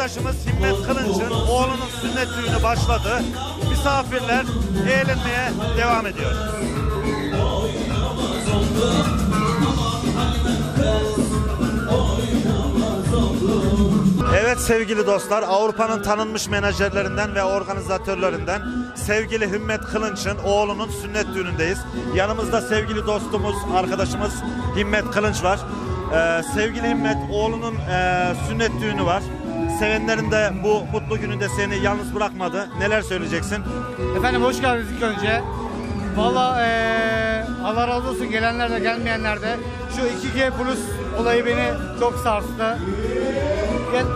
Arkadaşımız Himmet Kılınç'ın oğlunun sünnet düğünü başladı. Misafirler eğlenmeye devam ediyor. Evet sevgili dostlar, Avrupa'nın tanınmış menajerlerinden ve organizatörlerinden sevgili Himmet Kılınç'ın oğlunun sünnet düğünündeyiz. Yanımızda sevgili dostumuz, arkadaşımız Himmet Kılınç var. Ee, sevgili Himmet, oğlunun e, sünnet düğünü var. Sevenlerin de bu mutlu gününde seni yalnız bırakmadı. Neler söyleyeceksin? Efendim hoş geldiniz ilk önce. Valla eee Allah razı olsun gelenler de gelmeyenler de. Şu 2G Plus olayı beni çok sarstı.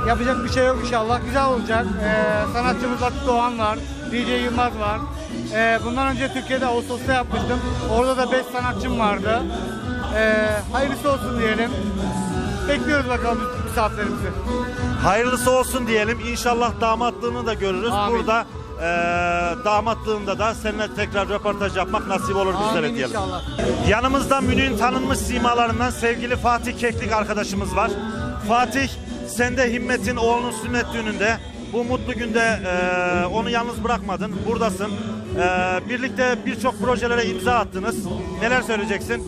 Yapacak bir şey yok inşallah. Güzel olacak. Eee sanatçımız Atıf Doğan var. DJ Yılmaz var. Eee bundan önce Türkiye'de Ağustos'ta yapmıştım. Orada da 5 sanatçım vardı. Eee hayırlısı olsun diyelim. Bekliyoruz bakalım misafirlerimizi. Hayırlısı olsun diyelim. İnşallah damatlığını da görürüz. Amin. Burada e, damatlığında da seninle tekrar röportaj yapmak nasip olur bizlere Amin diyelim. inşallah. Yanımızda Münih'in tanınmış simalarından sevgili Fatih Keklik arkadaşımız var. Fatih, sen de Himmet'in oğlunun sünnet düğününde bu mutlu günde e, onu yalnız bırakmadın. Buradasın. E, birlikte birçok projelere imza attınız. Neler söyleyeceksin?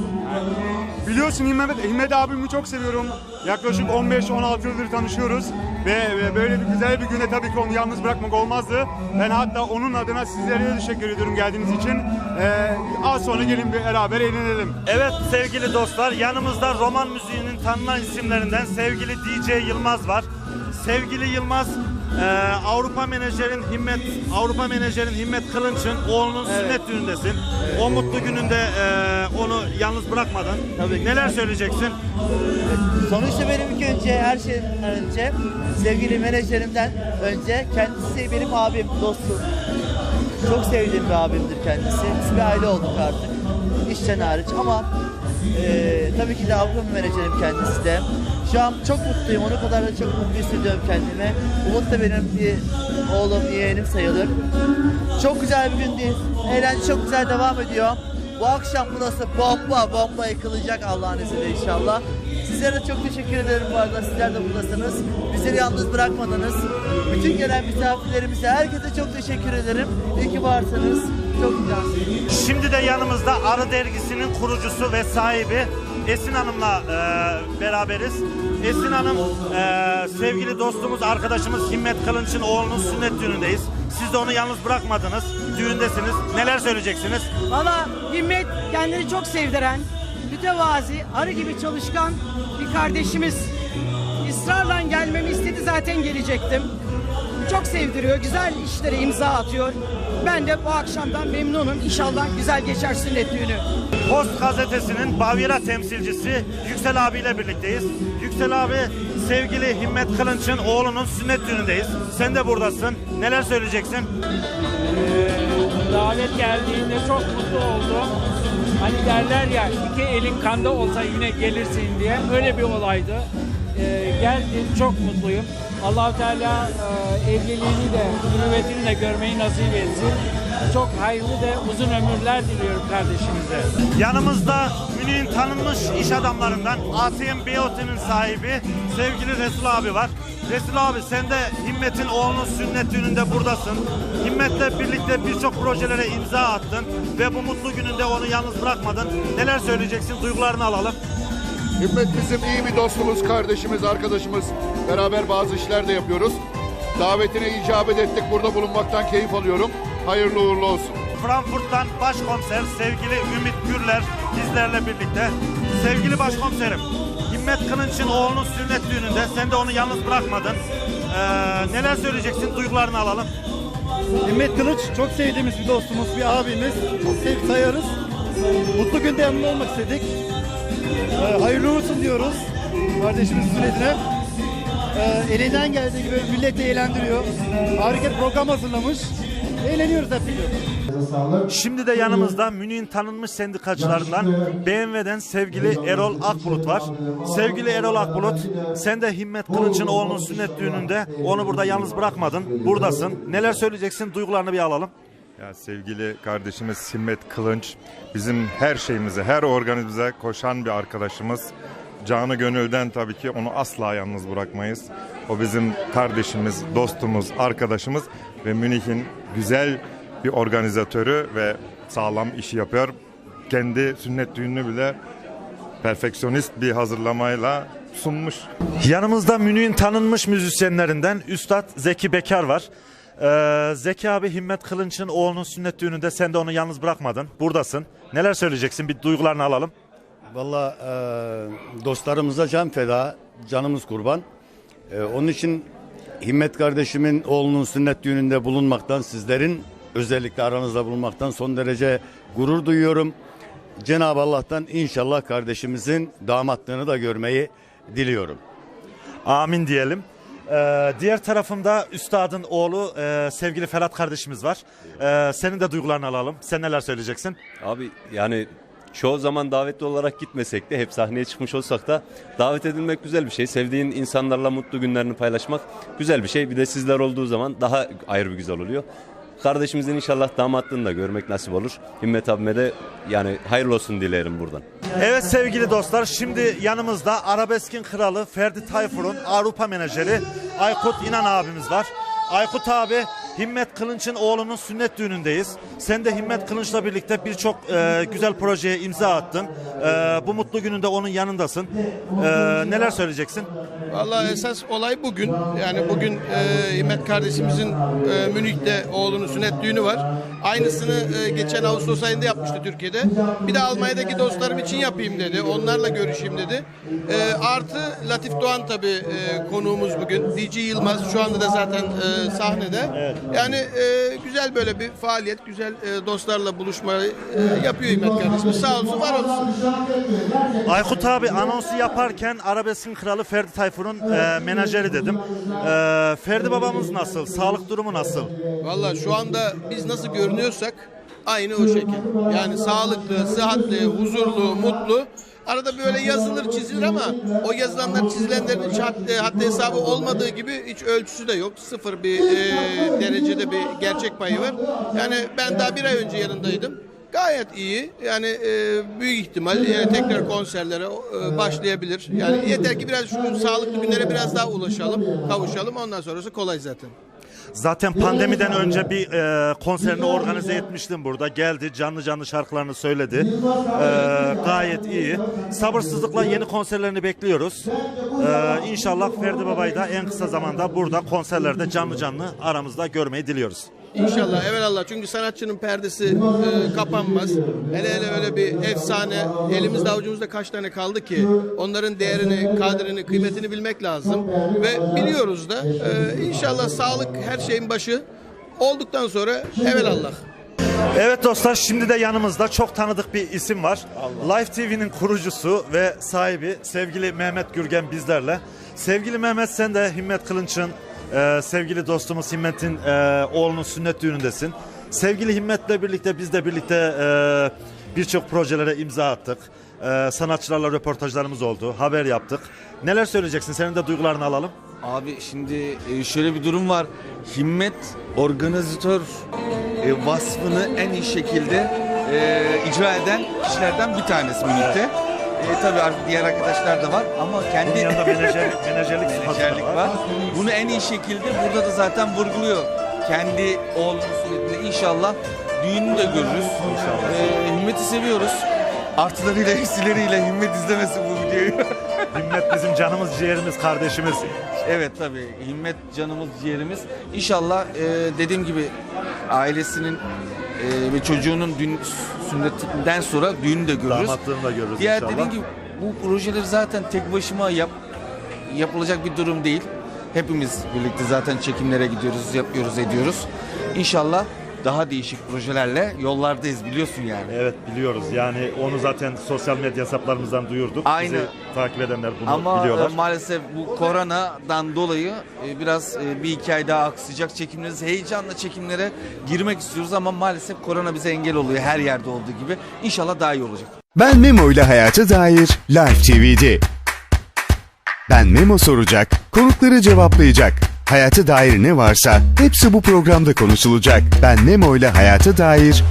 Biliyorsun Himmet, Himmet abimi çok seviyorum. Yaklaşık 15-16 yıldır tanışıyoruz. Ve, ve böyle bir güzel bir güne tabii ki onu yalnız bırakmak olmazdı. Ben hatta onun adına sizlere de teşekkür ediyorum geldiğiniz için. Ee, az sonra gelin bir beraber eğlenelim. Evet sevgili dostlar yanımızda roman müziğinin tanınan isimlerinden sevgili DJ Yılmaz var. Sevgili Yılmaz e, Avrupa menajerin Himmet Avrupa menajerin Himmet Kılınç'ın oğlunun sünnet düğündesin. O mutlu gününde e, onu yalnız bırakmadın. Tabii ki. Neler söyleyeceksin? Sonuçta benim ilk önce her şeyden önce sevgili menajerimden önce kendisi benim abim, dostum. Çok sevdiğim bir abimdir kendisi. Biz bir aile olduk artık. İşten hariç ama eee, tabii ki de Avrupa menajerim kendisi de. Şu an çok mutluyum. Onun kadar da çok mutlu hissediyorum kendimi. Umut da benim bir oğlum, yeğenim sayılır. Çok güzel bir gündü. Eğlence çok güzel devam ediyor. Bu akşam burası bomba bomba yıkılacak Allah'ın izniyle inşallah. Sizlere de çok teşekkür ederim bu arada. Sizler de buradasınız. Bizleri yalnız bırakmadınız. Bütün gelen misafirlerimize, herkese çok teşekkür ederim. İyi ki varsınız. Çok güzelsiniz. Şimdi de yanımızda Arı Dergisi'nin kurucusu ve sahibi Esin Hanım'la e, beraberiz. Esin Hanım e, sevgili dostumuz, arkadaşımız Himmet Kılınç'ın oğlunun sünnet düğünündeyiz. Siz de onu yalnız bırakmadınız. Düğündesiniz. Neler söyleyeceksiniz? Valla Himmet kendini çok sevdiren, mütevazi, arı gibi çalışkan bir kardeşimiz. İsrarla gelmemi istedi zaten gelecektim. Çok sevdiriyor, güzel işlere imza atıyor. Ben de bu akşamdan memnunum. İnşallah güzel geçer sünnet düğünü. Post gazetesinin Bavyera temsilcisi Yüksel abiyle birlikteyiz. Yüksel abi sevgili Himmet Kılınç'ın oğlunun sünnet düğünündeyiz. Sen de buradasın. Neler söyleyeceksin? davet geldiğinde çok mutlu oldum. Hani derler ya iki elin kanda olsa yine gelirsin diye öyle bir olaydı. Ee, geldim çok mutluyum. Allahu Teala e, evliliğini de mürüvvetini de görmeyi nasip etsin. Çok hayırlı ve uzun ömürler diliyorum kardeşimize. Yanımızda Münih'in tanınmış iş adamlarından ATM Beyote'nin sahibi sevgili Resul abi var. Resul abi sen de Himmet'in oğlunun sünnet düğününde buradasın. Himmet'le birlikte birçok projelere imza attın ve bu mutlu gününde onu yalnız bırakmadın. Neler söyleyeceksin? Duygularını alalım. Himmet bizim iyi bir dostumuz, kardeşimiz, arkadaşımız. Beraber bazı işler de yapıyoruz. Davetine icabet ettik. Burada bulunmaktan keyif alıyorum. Hayırlı uğurlu olsun. Frankfurt'tan başkomiser sevgili Ümit Gürler bizlerle birlikte. Sevgili başkomiserim, Himmet Kılınç'ın oğlunun sünnet düğününde sen de onu yalnız bırakmadın. Ee, neler söyleyeceksin? Duygularını alalım. Himmet Kılıç çok sevdiğimiz bir dostumuz, bir abimiz. Çok sev sayarız. Mutlu günde yanında olmak istedik. Ee, hayırlı olsun diyoruz kardeşimizin sünnetine. Ee, elinden geldiği gibi milleti eğlendiriyor. Harika bir program hazırlamış. Eğleniyoruz hep birlikte. Şimdi de yanımızda Münih'in tanınmış sendikacılarından BMW'den sevgili Erol Akbulut var. Sevgili Erol Akbulut, sen de Himmet Kılınç'ın oğlunun sünnet düğününde onu burada yalnız bırakmadın. Buradasın. Neler söyleyeceksin? Duygularını bir alalım. Ya sevgili kardeşimiz Himmet Kılınç bizim her şeyimize, her organize koşan bir arkadaşımız. canı gönülden tabii ki onu asla yalnız bırakmayız. O bizim kardeşimiz, dostumuz, arkadaşımız ve Münih'in güzel bir organizatörü ve sağlam işi yapıyor. Kendi sünnet düğününü bile perfeksiyonist bir hazırlamayla sunmuş. Yanımızda Münih'in tanınmış müzisyenlerinden Üstad Zeki Bekar var. Ee, Zeki abi Himmet Kılınç'ın oğlunun sünnet düğününde sen de onu yalnız bırakmadın. Buradasın. Neler söyleyeceksin? Bir duygularını alalım. Valla e, dostlarımıza can feda, canımız kurban. E, onun için Himmet kardeşimin oğlunun sünnet düğününde bulunmaktan, sizlerin özellikle aranızda bulunmaktan son derece gurur duyuyorum. Cenab-ı Allah'tan inşallah kardeşimizin damatlığını da görmeyi diliyorum. Amin diyelim. Ee, diğer tarafımda Üstad'ın oğlu e, sevgili Ferhat kardeşimiz var. Ee, senin de duygularını alalım. Sen neler söyleyeceksin? Abi yani çoğu zaman davetli olarak gitmesek de hep sahneye çıkmış olsak da davet edilmek güzel bir şey. Sevdiğin insanlarla mutlu günlerini paylaşmak güzel bir şey. Bir de sizler olduğu zaman daha ayrı bir güzel oluyor. Kardeşimizin inşallah damatlığını da görmek nasip olur. Himmet abime de yani hayırlı olsun dilerim buradan. Evet sevgili dostlar şimdi yanımızda Arabeskin kralı Ferdi Tayfur'un Avrupa menajeri Aykut İnan abimiz var. Aykut abi Himmet Kılınç'ın oğlunun sünnet düğünündeyiz. Sen de Himmet Kılınç'la birlikte birçok e, güzel projeye imza attın. E, bu mutlu gününde onun yanındasın. E, neler söyleyeceksin? Vallahi esas olay bugün. Yani bugün e, Himmet kardeşimizin e, Münih'te oğlunun sünnet düğünü var. Aynısını e, geçen Ağustos ayında yapmıştı Türkiye'de. Bir de Almanya'daki dostlarım için yapayım dedi. Onlarla görüşeyim dedi. E, artı Latif Doğan tabii e, konuğumuz bugün. DJ Yılmaz şu anda da zaten e, sahnede. Yani e, güzel böyle bir faaliyet, güzel e, dostlarla buluşmayı e, yapıyor Himmet kardeşimiz. Sağ olsun, var olsun. Aykut abi anonsu yaparken Arabeskin kralı Ferdi Tayfur'un e, menajeri dedim. E, Ferdi babamız nasıl? Sağlık durumu nasıl? Valla şu anda biz nasıl görünüyorsak aynı o şekil. Yani sağlıklı, sıhhatli, huzurlu, mutlu. Arada böyle yazılır çizilir ama o yazılanlar çizilenlerin hiç haddi, haddi hesabı olmadığı gibi hiç ölçüsü de yok. Sıfır bir e, derecede bir gerçek payı var. Yani ben daha bir ay önce yanındaydım. Gayet iyi. Yani e, büyük ihtimal yani tekrar konserlere e, başlayabilir. Yani yeter ki biraz şu sağlıklı günlere biraz daha ulaşalım, kavuşalım. Ondan sonrası kolay zaten. Zaten pandemiden önce bir e, konserini organize etmiştim burada. Geldi canlı canlı şarkılarını söyledi. E, gayet iyi. Sabırsızlıkla yeni konserlerini bekliyoruz. E, inşallah Ferdi Baba'yı da en kısa zamanda burada konserlerde canlı canlı aramızda görmeyi diliyoruz. İnşallah evelallah çünkü sanatçının perdesi e, kapanmaz. Hele hele öyle bir efsane elimizde avucumuzda kaç tane kaldı ki onların değerini, kadrini, kıymetini bilmek lazım. Ve biliyoruz da e, inşallah sağlık her şeyin başı olduktan sonra evelallah. Evet dostlar şimdi de yanımızda çok tanıdık bir isim var. Live TV'nin kurucusu ve sahibi sevgili Mehmet Gürgen bizlerle. Sevgili Mehmet sen de Himmet Kılınç'ın e, sevgili dostumuz Himmet'in e, oğlunun sünnet düğünündesin. Sevgili Himmet'le birlikte biz de birlikte e, birçok projelere imza attık. E, sanatçılarla röportajlarımız oldu. Haber yaptık. Neler söyleyeceksin? Senin de duygularını alalım. Abi şimdi e, şöyle bir durum var. Himmet organizatör e, vasfını en iyi şekilde e, icra eden kişilerden bir tanesi Münih'te. E, tabii artık diğer arkadaşlar da var ama kendi Bunun yanında menajerlik, menajerlik menajerlik var. var. Bunu en iyi şekilde burada da zaten vurguluyor. Kendi oğlunun sünnetinde inşallah düğününü de görürüz. E, Himmet'i seviyoruz. Artılarıyla eksileriyle Himmet izlemesin bu videoyu. Himmet bizim canımız, ciğerimiz, kardeşimiz. Evet tabii himmet canımız ciğerimiz. İnşallah e, dediğim gibi ailesinin e, ve çocuğunun dün sünnetinden sonra düğünü de görürüz. Damatlığını da görürüz Diğer inşallah. dediğim gibi bu projeleri zaten tek başıma yap yapılacak bir durum değil. Hepimiz birlikte zaten çekimlere gidiyoruz, yapıyoruz, ediyoruz. İnşallah daha değişik projelerle yollardayız biliyorsun yani. Evet biliyoruz. Yani onu zaten sosyal medya hesaplarımızdan duyurduk. Aynı. Bizi takip edenler bunu Ama biliyorlar. e, maalesef bu koronadan dolayı e, biraz e, bir iki ay daha aksayacak çekimleriz. Heyecanla çekimlere girmek istiyoruz ama maalesef korona bize engel oluyor her yerde olduğu gibi. İnşallah daha iyi olacak. Ben Memo ile Hayata Dair Live TV'de. Ben Memo soracak, konukları cevaplayacak. Hayata dair ne varsa hepsi bu programda konuşulacak. Ben Memo ile Hayata Dair